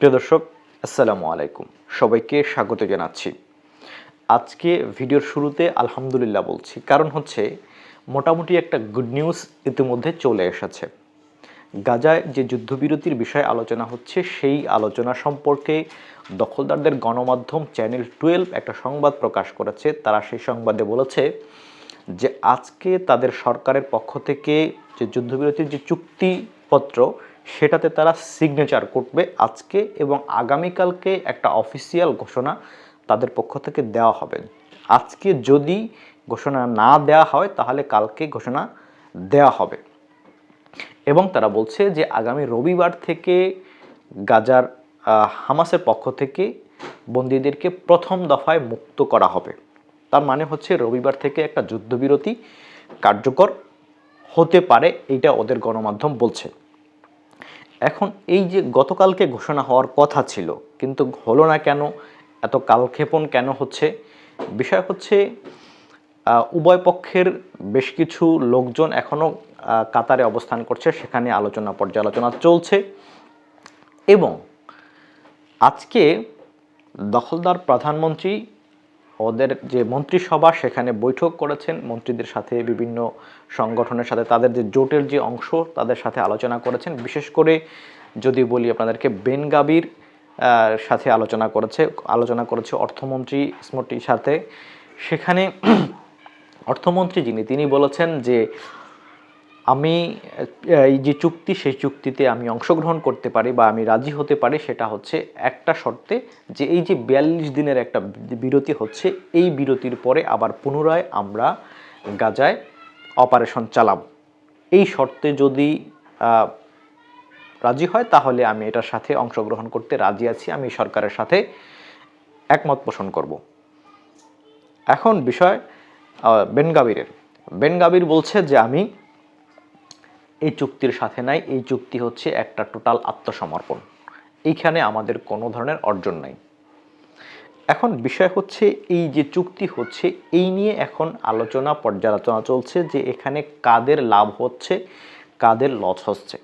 প্রিয় দর্শক, আসসালামু আলাইকুম। সবাইকে স্বাগত জানাচ্ছি। আজকে ভিডিওর শুরুতে আলহামদুলিল্লাহ বলছি। কারণ হচ্ছে, মোটামুটি একটা গুড নিউজ ইতিমধ্যে চলে এসেছে। গাজায় যে যুদ্ধবিরতির বিষয়ে আলোচনা হচ্ছে, সেই আলোচনা সম্পর্কে দখলদারদের গণমাধ্যম চ্যানেল টুয়েলভ একটা সংবাদ প্রকাশ করেছে। তারা সেই সংবাদে বলেছে যে, আজকে তাদের সরকারের পক্ষ থেকে যে যুদ্ধবিরতির যে চুক্তিপত্র সেটাতে তারা সিগনেচার করবে আজকে এবং আগামীকালকে একটা অফিসিয়াল ঘোষণা তাদের পক্ষ থেকে দেওয়া হবে। আজকে যদি ঘোষণা না দেওয়া হয়, তাহলে কালকে ঘোষণা দেওয়া হবে। এবং তারা বলছে যে, আগামী রবিবার থেকে গাজার হামাসের পক্ষ থেকে বন্দীদেরকে প্রথম দফায় মুক্ত করা হবে। তার মানে হচ্ছে রবিবার থেকে একটা যুদ্ধবিরতি কার্যকর হতে পারে, এইটা ওদের গণমাধ্যম বলছে। এখন এই যে গতকালকে ঘোষণা হওয়ার কথা ছিল, কিন্তু হলো না কেন, এত কালক্ষেপণ কেন হচ্ছে? বিষয় হচ্ছে উভয় পক্ষের বেশ কিছু লোকজন এখনও কাতারে অবস্থান করছে, সেখানে আলোচনা পর্যালোচনা চলছে। এবং আজকে দখলদার প্রধানমন্ত্রী ওদের যে মন্ত্রিসভা, সেখানে বৈঠক করেছেন। মন্ত্রীদের সাথে বিভিন্ন সংগঠনের সাথে তাদের যে জোটের যে অংশ, তাদের সাথে আলোচনা করেছেন। বিশেষ করে যদি বলি আপনাদেরকে বেনগাবির সাথে আলোচনা করেছে আলোচনা করেছে অর্থমন্ত্রী স্মৃতির সাথে। সেখানে অর্থমন্ত্রী যিনি, তিনি বলেছেন যে আমি এই যে চুক্তি, সেই চুক্তিতে আমি অংশগ্রহণ করতে পারি বা আমি রাজি হতে পারি, সেটা হচ্ছে একটা শর্তে যে এই যে বিয়াল্লিশ দিনের একটা বিরতি হচ্ছে, এই বিরতির পরে আবার পুনরায় আমরা গাজায় অপারেশন চালাব। এই শর্তে যদি রাজি হয়, তাহলে আমি এটার সাথে অংশগ্রহণ করতে রাজি আছি, আমি সরকারের সাথে একমত পোষণ করব। এখন বিষয় বেনগাবিরের। বেনগাবির বলছে যে আমি এই চুক্তির সাথে নাই, এই চুক্তি হচ্ছে একটা টোটাল আত্মসমর্পণ। এইখানে আমাদের কোনো ধরনের অর্জন নাই। এখন বিষয় হচ্ছে এই যে চুক্তি হচ্ছে, এই নিয়ে এখন আলোচনা, পর্যালোচনা চলছে যে এখানে কাদের লাভ হচ্ছে, কাদের লস হচ্ছে।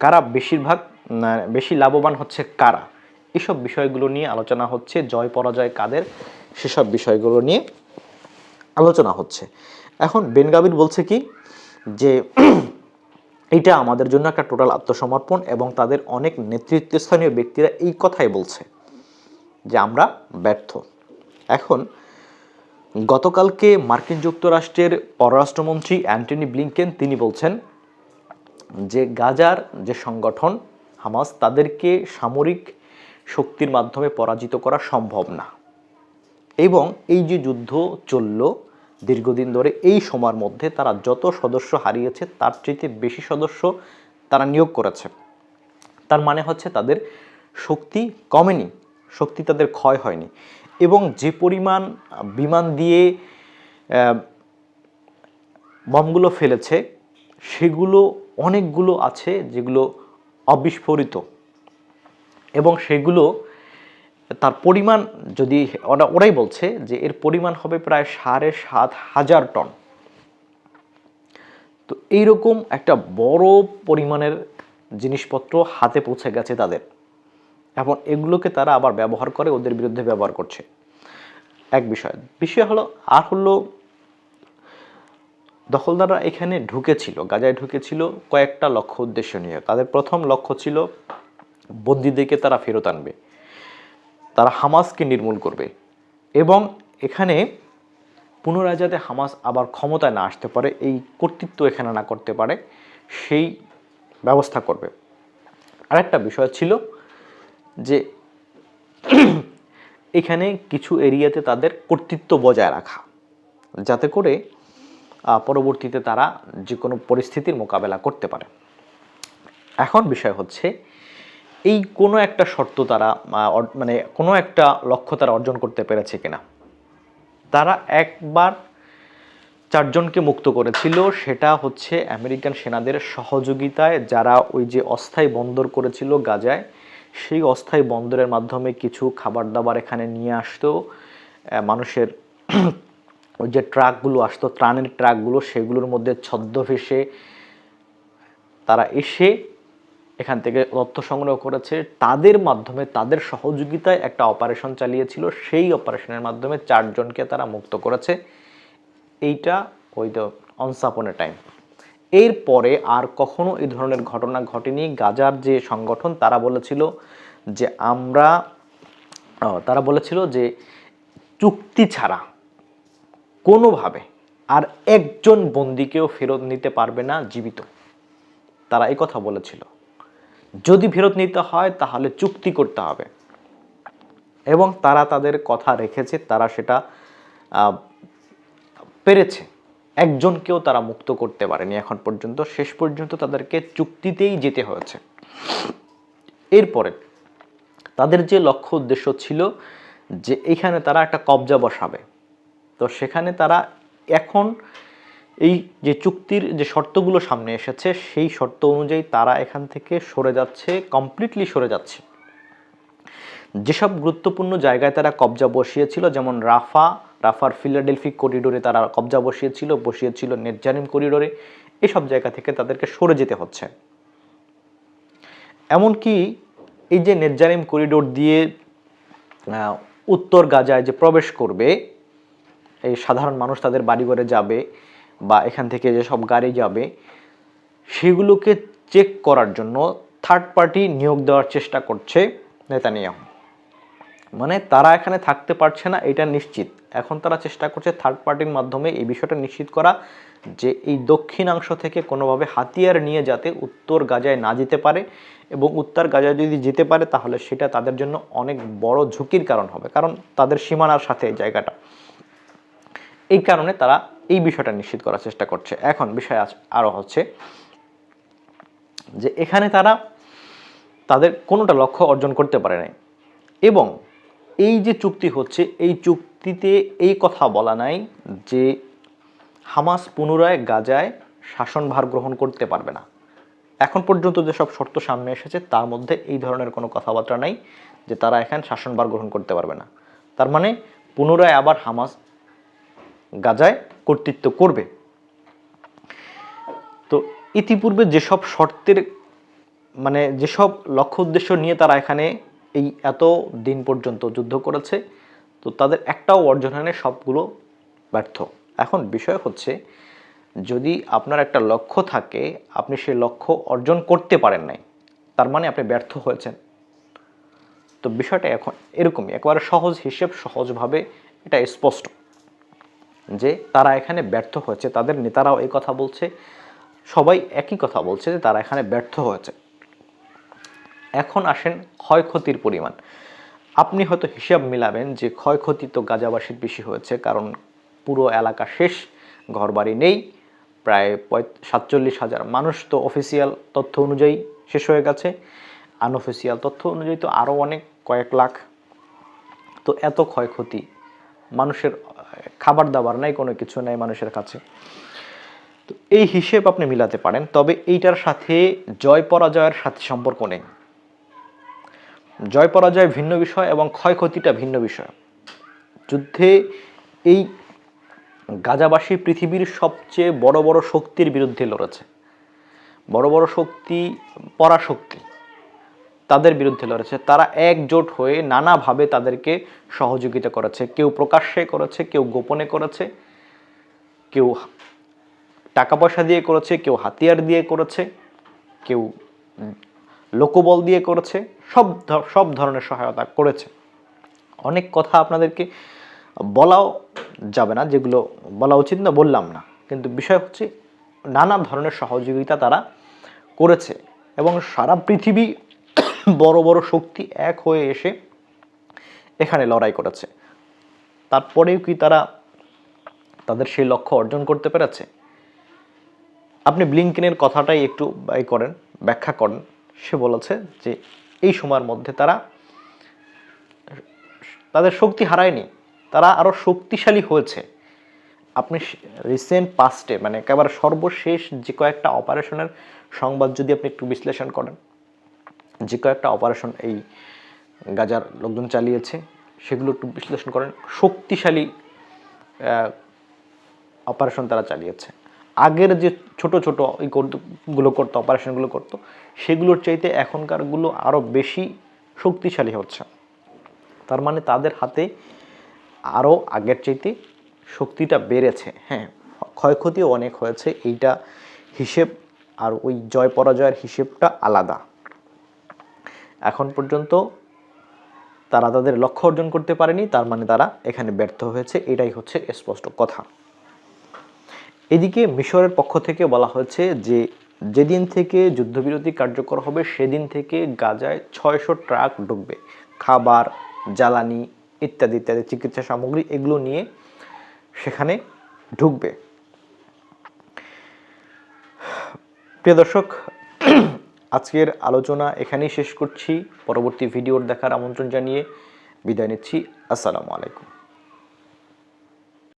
কারা বেশিরভাগ বেশি লাভবান হচ্ছে কারা? এসব বিষয়গুলো নিয়ে আলোচনা হচ্ছে, জয় পরাজয় কাদের, সেসব বিষয়গুলো নিয়ে আলোচনা হচ্ছে। এখন বেনগাবির বলছে কি যে এটা আমাদের জন্য একটা টোটাল আত্মসমর্পণ এবং তাদের অনেক নেতৃত্বস্থানীয় ব্যক্তিরা এই কথাই বলছে যে আমরা ব্যর্থ। এখন, গতকালকে মার্কিন যুক্তরাষ্ট্রের পররাষ্ট্রমন্ত্রী অ্যান্টনি ব্লিংকেন তিনি বলছেন যে গাজার যে সংগঠন হামাস, তাদেরকে সামরিক শক্তির মাধ্যমে পরাজিত করা সম্ভব না। এবং এই যে যুদ্ধ চলল দীর্ঘদিন ধরে এই সময়ের মধ্যে তারা যত সদস্য হারিয়েছে, তার চাইতে বেশি সদস্য তারা নিয়োগ করেছে। তার মানে হচ্ছে তাদের শক্তি কমেনি, শক্তি তাদের ক্ষয় হয়নি এবং যে পরিমাণ বিমান দিয়ে বমগুলো ফেলেছে, সেগুলো অনেকগুলো আছে যেগুলো অবিস্ফোরিত এবং সেগুলো তার পরিমাণ যদি ওরা, ওরাই বলছে যে এর পরিমাণ হবে প্রায় সাড়ে সাত হাজার টন। তো এইরকম একটা বড় পরিমাণের জিনিসপত্র হাতে পৌঁছে গেছে তাদের। এবং এগুলোকে তারা আবার ব্যবহার করে, ওদের বিরুদ্ধে ব্যবহার করছে। এক বিষয় বিষয় হলো, আর হলো, দখলদাররা এখানে ঢুকেছিল, গাজায় ঢুকেছিল কয়েকটা লক্ষ্য উদ্দেশ্য নিয়ে। তাদের প্রথম লক্ষ্য ছিল, বন্দিদেরকে তারা ফেরত আনবে। তারা হামাসকে নির্মূল করবে। এবং এখানে পুনরায় যাতে হামাস আবার ক্ষমতায় না আসতে পারে, এই কর্তৃত্ব এখানে না করতে পারে, সেই ব্যবস্থা করবে। আরেকটা বিষয় ছিল যে এখানে কিছু এরিয়াতে তাদের কর্তৃত্ব বজায় রাখা, যাতে করে পরবর্তীতে তারা যে কোনো পরিস্থিতির মোকাবেলা করতে পারে। এখন বিষয় হচ্ছে এই কোনো একটা শর্ত তারা মানে কোনো একটা লক্ষ্য তারা অর্জন করতে পেরেছে কিনা? তারা একবার চারজনকে মুক্ত করেছিল, সেটা হচ্ছে আমেরিকান সেনাদের সহযোগিতায় যারা ওই যে অস্থায়ী বন্দর করেছিল গাজায়, সেই অস্থায়ী বন্দরের মাধ্যমে কিছু খাবার দাবার এখানে নিয়ে আসতো মানুষের ওই যে ট্রাকগুলো আসতো, ত্রাণের ট্রাকগুলো, সেগুলোর মধ্যে ছদ্মভেসে তারা এসে এখান থেকে তথ্য সংগ্রহ করেছে। তাদের মাধ্যমে, তাদের সহযোগিতায় একটা অপারেশন চালিয়েছিল। সেই অপারেশনের মাধ্যমে চারজনকে তারা মুক্ত করেছে। এইটা ওই তো অনসাপনের টাইম এরপরে আর কখনো এই ধরনের ঘটনা ঘটেনি। গাজার যে সংগঠন, তারা বলেছিল যে আমরা তারা বলেছিল যে চুক্তি ছাড়া কোনোভাবে আর একজন বন্দিকেও ফেরত নিতে পারবে না জীবিত। তারা এই কথা বলেছিল। যদি ফেরত নিতে হয়, তাহলে চুক্তি করতে হবে। এবং তারা তাদের কথা রেখেছে, তারা সেটা পেরেছে। একজনকেও তারা মুক্ত করতে পারেনি এখন পর্যন্ত। শেষ পর্যন্ত তাদেরকে চুক্তিতেই যেতে হয়েছে। এরপরে তাদের যে লক্ষ্য উদ্দেশ্য ছিল যে, এখানে তারা একটা কবজা বসাবে। তো সেখানে তারা এখন এই যে চুক্তির যে শর্তগুলো সামনে এসেছে, সেই শর্ত অনুযায়ী তারা এখান থেকে সরে যাচ্ছে কমপ্লিটলি সরে যাচ্ছে। যেসব গুরুত্বপূর্ণ জায়গায় তারা কবজা বসিয়েছিল, যেমন রাফা, রাফার ফিলাডেলফি করিডোরে তারা কবজা বসিয়েছিল বসিয়েছিল নেটজানিম করিডোরে, এসব জায়গা থেকে তাদেরকে সরে যেতে হচ্ছে। এমনকি এই যে নেটজানিম করিডোর দিয়ে উত্তর গাজায় যে প্রবেশ করবে, এই সাধারণ মানুষ তাদের বাড়িঘরে যাবে বা এখান থেকে যে সব গাড়ি যাবে, সেগুলোকে চেক করার জন্য থার্ড পার্টি নিয়োগ দেওয়ার চেষ্টা করছে নেতানিয়াহু। মানে তারা এখানে থাকতে পারছে না, এটা নিশ্চিত। এখন তারা চেষ্টা করছে থার্ড পার্টির মাধ্যমে এই বিষয়টা নিশ্চিত করা যে এই দক্ষিণাংশ থেকে কোনোভাবে হাতিয়ার নিয়ে যাতে উত্তর গাজায় না যেতে পারে এবং উত্তর গাজায় যদি যেতে পারে, তাহলে সেটা তাদের জন্য অনেক বড় ঝুঁকির কারণ হবে, কারণ তাদের সীমানার সাথে জায়গাটা। এই কারণে তারা এই বিষয়টা নিশ্চিত করার চেষ্টা করছে। এখন বিষয় আছ- আরও হচ্ছে যে এখানে তারা তাদের কোনোটা লক্ষ্য অর্জন করতে পারে নাই এবং এই যে চুক্তি হচ্ছে, এই চুক্তিতে এই কথা বলা নাই যে হামাস পুনরায় গাজায় শাসনভার গ্রহণ করতে পারবে না। এখন পর্যন্ত যেসব শর্ত সামনে এসেছে, তার মধ্যে এই ধরনের কোনো কথাবার্তা নাই যে তারা এখানে শাসনভার গ্রহণ করতে পারবে না। তার মানে পুনরায় আবার হামাস গাজায় কর্তৃত্ব করবে। তো ইতিপূর্বে যেসব শর্তের মানে যেসব লক্ষ্য উদ্দেশ্য নিয়ে তারা এখানে এই এত দিন পর্যন্ত যুদ্ধ করেছে, তো তাদের একটাও অর্জন হয় সবগুলো ব্যর্থ। এখন বিষয় হচ্ছে, যদি আপনার একটা লক্ষ্য থাকে, আপনি সেই লক্ষ্য অর্জন করতে পারেন নাই, তার মানে আপনি ব্যর্থ হয়েছেন। তো বিষয়টা এখন এরকমই, একেবারে সহজ হিসেব, সহজভাবে এটা স্পষ্ট। যে তারা এখানে ব্যর্থ হয়েছে, তাদের নেতারাও এই কথা বলছে, সবাই একই কথা বলছে যে তারা এখানে ব্যর্থ হয়েছে। এখন আসেন ক্ষয়ক্ষতির পরিমাণ। আপনি হয়তো হিসাব মিলাবেন যে ক্ষয়ক্ষতি তো গাজাবাসীর বেশি হয়েছে, কারণ পুরো এলাকা শেষ, ঘরবাড়ি নেই, প্রায় সাতচল্লিশ হাজার মানুষ তো অফিসিয়াল তথ্য অনুযায়ী শেষ হয়ে গেছে। আনঅফিসিয়াল তথ্য অনুযায়ী তো আরও অনেক, কয়েক লাখ। তো এত ক্ষয়ক্ষতি মানুষের খাবার দাবার নাই, কোনো কিছু নাই মানুষের কাছে। তো এই হিসেব আপনি মিলাতে পারেন, তবে এইটার সাথে জয় পরাজয়ের সাথে সম্পর্ক নেই। জয় পরাজয় ভিন্ন বিষয় এবং ক্ষয়ক্ষতিটা ভিন্ন বিষয়। যুদ্ধে এই গাজাবাসী পৃথিবীর সবচেয়ে বড় বড় শক্তির বিরুদ্ধে লড়েছে। বড় বড় শক্তি, পরাশক্তি। তাদের বিরুদ্ধে লড়েছে। তারা একজোট হয়ে নানাভাবে তাদেরকে সহযোগিতা করেছে। কেউ প্রকাশ্যে করেছে, কেউ গোপনে করেছে, কেউ টাকা পয়সা দিয়ে করেছে, কেউ হাতিয়ার দিয়ে করেছে, কেউ লোকবল দিয়ে করেছে, সব সব ধরনের সহায়তা করেছে। অনেক কথা আপনাদেরকে বলাও যাবে না, যেগুলো বলা উচিত না, বললাম না। কিন্তু বিষয় হচ্ছে, নানা ধরনের সহযোগিতা তারা করেছে। এবং সারা পৃথিবী বড় বড় শক্তি এক হয়ে এসে এখানে লড়াই করেছে। তারপরেও কি তারা তাদের সেই লক্ষ্য অর্জন করতে পেরেছে? আপনি ব্লিঙ্কেনের কথাটাই একটু এই করেন, ব্যাখ্যা করেন। সে বলেছে যে এই সময়ের মধ্যে তারা তাদের শক্তি হারায়নি, তারা আরও শক্তিশালী হয়েছে। আপনি রিসেন্ট পাস্টে মানে একেবারে সর্বশেষ যে কয়েকটা অপারেশনের সংবাদ যদি আপনি একটু বিশ্লেষণ করেন। যে কয়েকটা অপারেশন এই গাজার লোকজন চালিয়েছে, সেগুলো একটু বিশ্লেষণ করেন। শক্তিশালী অপারেশন তারা চালিয়েছে। আগের যে ছোট ছোট ওই গুলো করতো অপারেশনগুলো করতো, সেগুলোর চাইতে এখনকারগুলো আরও বেশি শক্তিশালী হচ্ছে। তার মানে তাদের হাতে আরও আগের চাইতে শক্তিটা বেড়েছে। হ্যাঁ ক্ষয়ক্ষতিও অনেক হয়েছে। এইটা হিসেব আর ওই জয় পরাজয়ের হিসেবটা আলাদা। এখন পর্যন্ত তারা তাদের লক্ষ্য অর্জন করতে পারেনি, তার মানে তারা এখানে ব্যর্থ হয়েছে। এটাই হচ্ছে স্পষ্ট কথা। এদিকে মিশরের পক্ষ থেকে বলা হয়েছে যে, যেদিন থেকে যুদ্ধবিরতি কার্যকর হবে, সেদিন থেকে গাজায় ছয়শো ট্রাক ঢুকবে খাবার, জ্বালানি ইত্যাদি ইত্যাদি চিকিৎসা সামগ্রী এগুলো নিয়ে সেখানে ঢুকবে। প্রিয় দর্শক আজকের আলোচনা এখানেই শেষ করছি। পরবর্তী ভিডিওর দেখার আমন্ত্রণ জানিয়ে বিদায় নিচ্ছি। আসসালামু আলাইকুম।